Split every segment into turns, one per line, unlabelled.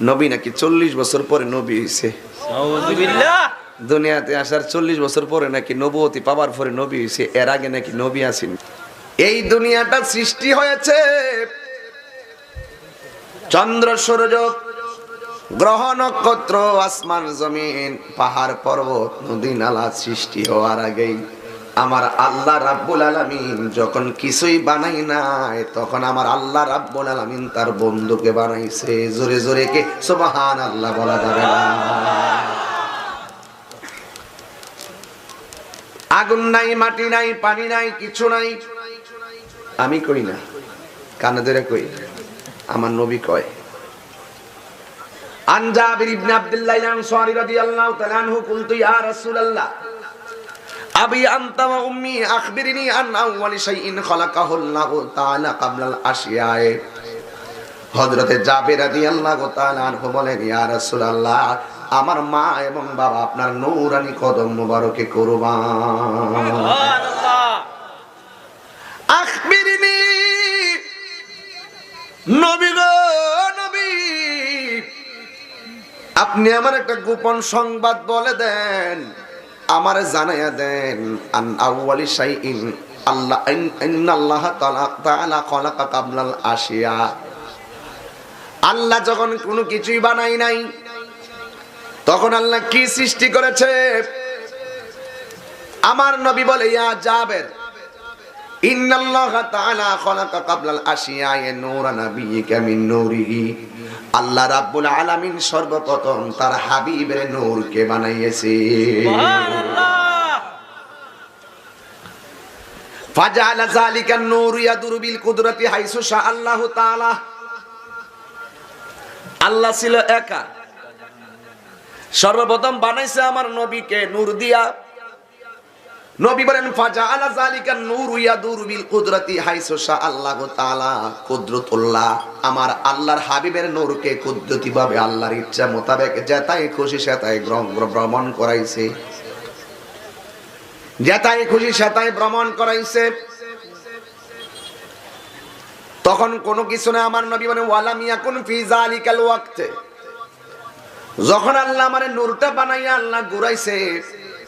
নবী নাকি চল্লিশ বছর পরে নবী হয়েছে দুনিয়াতে আসার চল্লিশ বছর পরে নাকি নবতী পাবার পরে নবী হয়েছে এর আগে নাকি নবী আসেন এই দুনিয়াটা সৃষ্টি হয়েছে। চন্দ্র সূর্য গ্রহ নক্ষত্র আসমান জমিন পাহাড় পর্বত নদী নালা সৃষ্টি হওয়ার আগেই। আমার আল্লাহ রাব্বুল আলামিন যখন কিছুই বানাই নাই, তখন আমার আল্লাহ রাব্বুল আলামিন তার বন্ধুকে বানাইছে। জোরে জোরে কে? সুবহান আল্লাহ বলা যাবে না। আগুন নাই, মাটি নাই, পানি নাই, কিছু নাই। আমি কই না? কানে ধরে কই? আমার নবী কয়। আনজাবির ইবনে আব্দুল্লাহ আনসারী রাদিয়াল্লাহু তাআলা আনহু কুলতু ইয়া রাসূলুল্লাহ আবি আনতা ওয়া উম্মি আখবিরিনি আন আউয়ালি শাইইন খালাকাহু আল্লাহু তাআলা ক্বাবলাল আশিয়ায়ে। হযরতে জাবের রাদিয়াল্লাহু তাআলা আনহু বলেন ইয়া রাসূলুল্লাহ আমার মা এবং বাবা আপনার নৌরানি কদম মুবারকে কুরবান। আখবিরিনি নবী গো নবী আপনি আমার একটা গোপন সংবাদ বলে দেন। আমারে জানাইয়া দেন, আন আউয়ালি শাইইন আল্লাহ ইন্না আল্লাহ তাআলা খলাকা কাবলাল আশিয়া। আল্লাহ যখন কোনো কিছুই বানাই নাই, তখন আল্লাহ কি সৃষ্টি করেছে? আমার নবী বলে, ইয়া জাবের, ইন্নাল্লাহ তাআলা খলাকা কাবলাল আশিয়ায়ে নূরা নাবিয়িকা মিন নূরিহি। আল্লাহ রাব্বুল আলামিন সর্বপ্রথম তার হাবিবের নূরকে বানাইয়েছে। ফাজালা যালিকা নূর ইয়াদুরু বিল কুদরতি হাইসু শা আল্লাহু তাআলা। আল্লাহ ছিল একা। সর্বপ্রথম বানাইছে আমার নবীকে নূর দিয়া। নবী বলেন ফাজালা যালিকা নূর ইয়াদুরু বিল কুদরতি হাইসু শা আল্লাহু তাআলা। কুদরতুল্লাহ, আমার আল্লাহর হাবিবের নূরকে কুদরতি ভাবে আল্লাহর ইচ্ছা মোতাবেক যেতাই খুশি সেতাই ভ্রমণ করাইছে। যেতাই খুশি সেতাই ভ্রমণ করাইছে। তখন কোনো কিছু না, আমার নবী মানে ওয়ালাম ইয়াকুন ফি যালিকাল ওয়াক্তে। যখন আল্লাহ আমার নূরটা বানাইয়া আল্লাহ ঘুরাইছে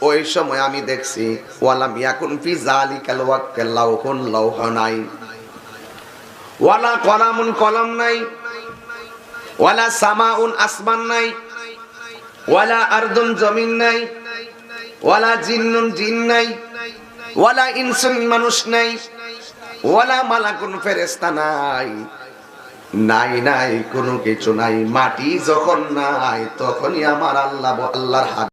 ওই সময় আমি দেখছি, ওয়ালাম ইয়াকুন ফি যালিকাল ওয়াক্তে লাউহুন লাউহ নাই। ওয়ালা কলামুন কলম নাই। ওয়ালা সামাউন আসমান নাই। ওয়ালা আরদুন জমিন নাই। ওয়ালা জিন্নুন জিন নাই। ওয়ালা ইনসুন মানুষ নাই। ওয়ালা মালাকুন ফেরেস্তা নাই। নাই নাই, কোনো কিছু নাই। মাটি যখন নাই, তখনই আমার আল্লাহ, আল্লাহর হাত